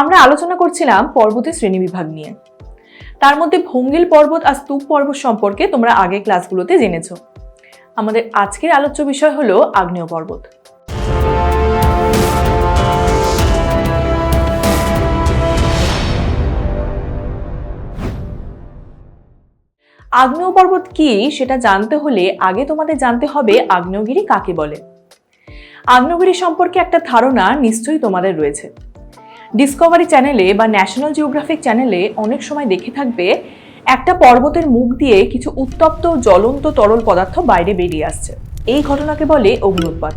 আমরা আলোচনা করছিলাম পর্বতের শ্রেণি বিভাগ নিয়ে। তার মধ্যে ভঙ্গিল পর্বত আর স্তূপ পর্বত সম্পর্কে তোমরা আগে ক্লাসগুলোতে জেনেছো। আমাদের আজকের আলোচ্য বিষয় হলো আগ্নেয় পর্বত। আগ্নেয় পর্বত কি সেটা জানতে হলে আগে তোমাদের জানতে হবে আগ্নেয়গিরি কাকে বলে। আগ্নেয়গিরি সম্পর্কে একটা ধারণা নিশ্চয়ই তোমাদের রয়েছে। ডিসকভারি চ্যানেলে বা ন্যাশনাল জিওগ্রাফিক চ্যানেলে অনেক সময় দেখে থাকবে, একটা পর্বতের মুখ দিয়ে কিছু উত্তপ্ত, জ্বলন্ত, তরল পদার্থ বাইরে বেরিয়ে আসছে। এই ঘটনাকে বলে অগ্নুৎপাত।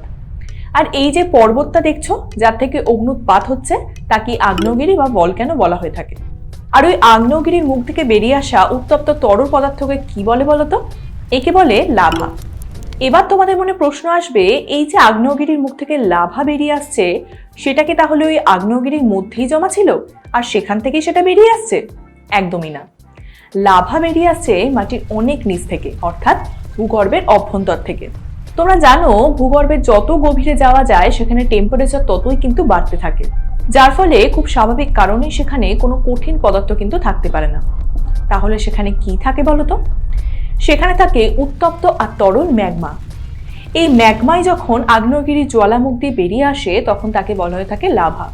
আর এই যে পর্বতটা দেখছ, যার থেকে অগ্নুৎপাত হচ্ছে তাকে আগ্নেয়গিরি বা ভলক্যানো বলা হয়ে থাকে? আর ওই আগ্নেয়গিরির মুখ থেকে বেরিয়ে আসা উত্তপ্ত তরল পদার্থকে কি বলে বলতো একে বলে লাভা। এবার তোমাদের মনে প্রশ্ন আসবে, এই যে আগ্নেয়গিরির মুখ থেকে লাভা বেরিয়ে আসছে, সেটা কি তাহলে ওই আগ্নেয়গিরির মধ্যেই জমা ছিল? আর সেখান থেকেই সেটা বেরিয়ে আসছে? একদমই না। লাভা বেরিয়ে আসছে মাটির অনেক নিচ থেকে, অর্থাৎ ভূগর্ভের অভ্যন্তর থেকে। তোমরা জানো ভূগর্ভের যত গভীরে যাওয়া যায়, সেখানে টেম্পারেচার ততই কিন্তু বাড়তে থাকে। যার ফলে খুব স্বাভাবিক কারণে সেখানে কোনো কঠিন পদার্থ কিন্তু থাকতে পারে না। তাহলে সেখানে কি থাকে বলতো সেখানে থাকে উত্তপ্ত আর তরল ম্যাগমা। এই ম্যাগমাই যখন আগ্নেয়গিরি জ্বালামুখ দিয়ে বেরিয়ে আসে, তখন তাকে বলা হয়ে থাকে লাভা।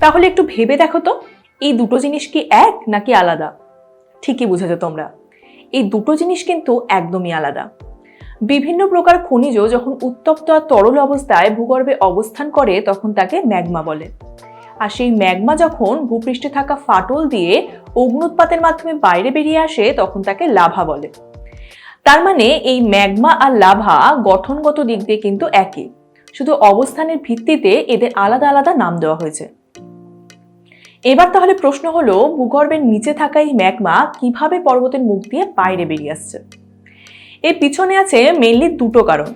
তাহলে একটু ভেবে দেখো তো, এই দুটো জিনিস কি এক নাকি আলাদা? ঠিকই বুঝেছ তোমরা। এই দুটো জিনিস কিন্তু একদমই আলাদা। বিভিন্ন প্রকার খনিজ যখন উত্তপ্ত আর তরল অবস্থায় ভূগর্ভে অবস্থান করে, তখন তাকে ম্যাগমা বলে। আর সেই ম্যাগমা যখন ভূপৃষ্ঠে থাকা ফাটল দিয়ে অগ্নুৎপাতের মাধ্যমে বাইরে বেরিয়ে আসে, তখন তাকে লাভা বলে। তার মানে এই ম্যাগমা আর লাভা গঠনগত দিক দিয়ে কিন্তু একই। শুধু অবস্থানের ভিত্তিতে এদের আলাদা আলাদা নাম দেওয়া হয়েছে। এবার তাহলে প্রশ্ন হলো, ভূগর্ভের নিচে থাকা এই ম্যাগমা কীভাবে পর্বতের মুখ দিয়ে বাইরে বেরিয়ে আসছে? এর পিছনে আছে মেনলি দুটো কারণ।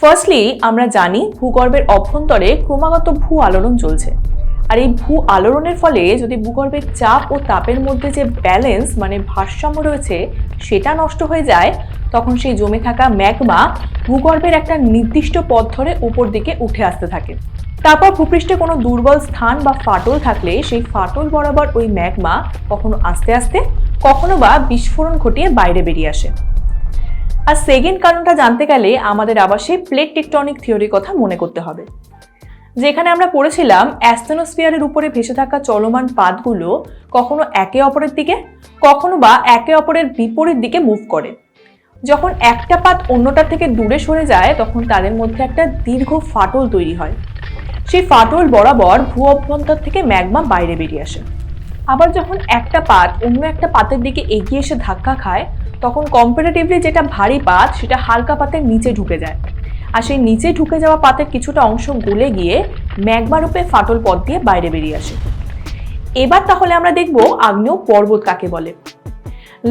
ফার্স্টলি আমরা জানি ভূগর্ভের অভ্যন্তরে ক্রমাগত ভূ আলোড়ন চলছে। আর এই ভূ আলোড়নের ফলে যদি ভূগর্ভের চাপ ও তাপের মধ্যে যে ব্যালেন্স মানে ভারসাম্য রয়েছে, সেটা নষ্ট হয়ে যায়, তখন সেই জমে থাকা ম্যাগমা ভূগর্ভের একটা নির্দিষ্ট পথ ধরে উপর দিকে উঠে আসতে থাকে। তারপর ভূপৃষ্ঠে কোনো দুর্বল স্থান বা ফাটল থাকলে সেই ফাটল বরাবর ওই ম্যাগমা কখনো আস্তে আস্তে, কখনো বা বিস্ফোরণ ঘটিয়ে বাইরে বেরিয়ে আসে। আর সেকেন্ড কারণটা জানতে গেলে আমাদের আবার সেই প্লেট টেকটনিক থিওরির কথা মনে করতে হবে। যেখানে আমরা পড়েছিলাম অ্যাস্টেনোস্ফিয়ারের উপরে ভেসে থাকা চলমান পাতগুলো কখনো একে অপরের দিকে, কখনো বা একে অপরের বিপরীত দিকে মুভ করে। যখন একটা পাত অন্যটার থেকে দূরে সরে যায়, তখন তাদের মধ্যে একটা দীর্ঘ ফাটল তৈরি হয়। সেই ফাটল বরাবর ভূ অভ্যন্তর থেকে ম্যাগমা বাইরে বেরিয়ে আসে। আবার যখন একটা পাত অন্য একটা পাতের দিকে এগিয়ে এসে ধাক্কা খায়, তখন কম্পারেটিভলি যেটা ভারী পাত সেটা হালকা পাতের নিচে ঢুকে যায়। আর সেই নিচে ঢুকে যাওয়া পাতের কিছুটা অংশ গলে গিয়ে ম্যাগমা রূপে ফাটল পথ দিয়ে বাইরে বেরিয়ে আসে। এবার তাহলে আমরা দেখব আগ্নেয় পর্বত কাকে বলে।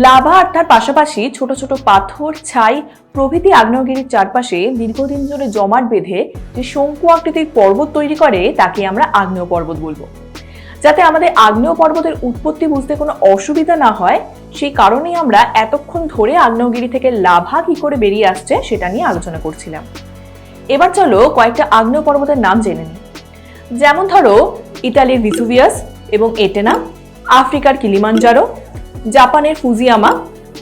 লাভা আর তার পাশাপাশি ছোট ছোট পাথর, ছাই প্রভৃতি আগ্নেয়গিরির চারপাশে দীর্ঘদিন ধরে জমাট বেঁধে যে শঙ্কু আকৃতির পর্বত তৈরি করে, তাকে আমরা আগ্নেয় পর্বত বলব। যাতে আমাদের আগ্নেয় পর্বতের উৎপত্তি বুঝতে কোনো অসুবিধা না হয়, সেই কারণেই আমরা এতক্ষণ ধরে আগ্নেয়গিরি থেকে লাভা কি করে বেরিয়ে আসছে সেটা নিয়ে আলোচনা করছিলাম। এবার চলো কয়েকটা আগ্নেয় পর্বতের নাম জেনে নিই। যেমন ধরো, ইতালির ভিসুভিয়াস এবং এটেনা আফ্রিকার কিলিমানজারো জাপানের ফুজিয়ামা,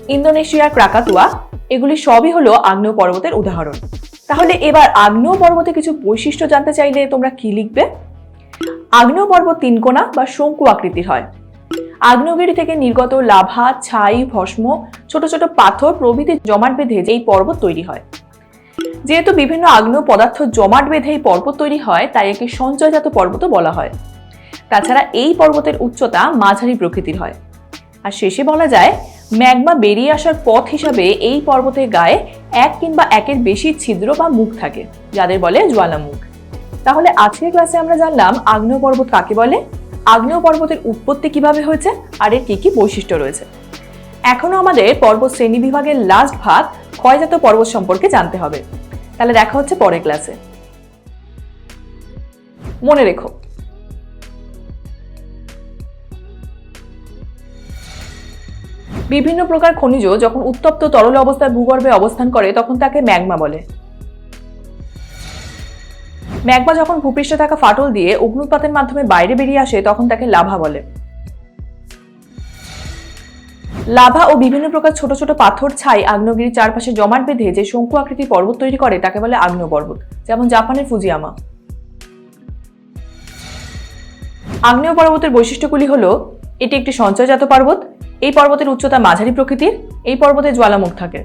ইন্দোনেশিয়ার ক্রাকাতুয়া, এগুলি সবই হলো আগ্নেয় পর্বতের উদাহরণ। তাহলে এবার আগ্নেয় পর্বতে কিছু বৈশিষ্ট্য জানতে চাইলে তোমরা কি লিখবে? আগ্নেয় পর্বত তিনকোনা বা শঙ্কু আকৃতির হয়। আগ্নেয়গিরি থেকে নির্গত লাভা, ছাই, ভস্ম, ছোট ছোট পাথর প্রভৃতি জমাট বেঁধে এই পর্বত তৈরি হয়। যেহেতু বিভিন্ন আগ্নেয় পদার্থ জমাট বেঁধে এই পর্বত তৈরি হয়, তাই একে সঞ্চয়জাত পর্বতও বলা হয়। তাছাড়া এই পর্বতের উচ্চতা মাঝারি প্রকৃতির হয়। আর শেষে বলা যায়, ম্যাগমা বেরিয়ে আসার পথ হিসাবে এই পর্বতের গায়ে এক কিংবা একের বেশি ছিদ্র বা মুখ থাকে, যাদের বলে জ্বালামুখ। তাহলে আজকের ক্লাসে আমরা জানলাম আগ্নেয় পর্বত কাকে বলে, আগ্নেয় পর্বতের উৎপত্তি কীভাবে হয়েছে, আর এর কি কি বৈশিষ্ট্য রয়েছে। এখনও আমাদের পর্বত শ্রেণি বিভাগের লাস্ট ভাগ ক্ষয়জাত পর্বত সম্পর্কে জানতে হবে। তাহলে দেখা হচ্ছে পরের ক্লাসে মনে রেখো। বিভিন্ন প্রকার খনিজ যখন উত্তপ্ত তরল অবস্থায় ভূগর্ভে অবস্থান করে, তখন তাকে ম্যাগমা বলে। ম্যাগমা যখন ভূপৃষ্ঠে থাকা ফাটল দিয়ে অগ্নুৎপাতের মাধ্যমে বাইরে বেরিয়ে আসে, তখন তাকে লাভা বলে। লাভা ও বিভিন্ন প্রকার ছোট ছোট পাথর ছাই আগ্নেয়গিরির চারপাশে জমাট বেঁধে যে শঙ্কু আকৃতি পর্বত তৈরি করে, তাকে বলে আগ্নেয় পর্বত, যেমন জাপানের ফুজিয়ামা। আগ্নেয় পর্বতের বৈশিষ্ট্যগুলি হল, এটি একটি সঞ্চয়জাত পর্বত, এই পর্বতের উচ্চতা মাঝারি প্রকৃতির, এই পর্বতে জ্বালামুখ থাকে।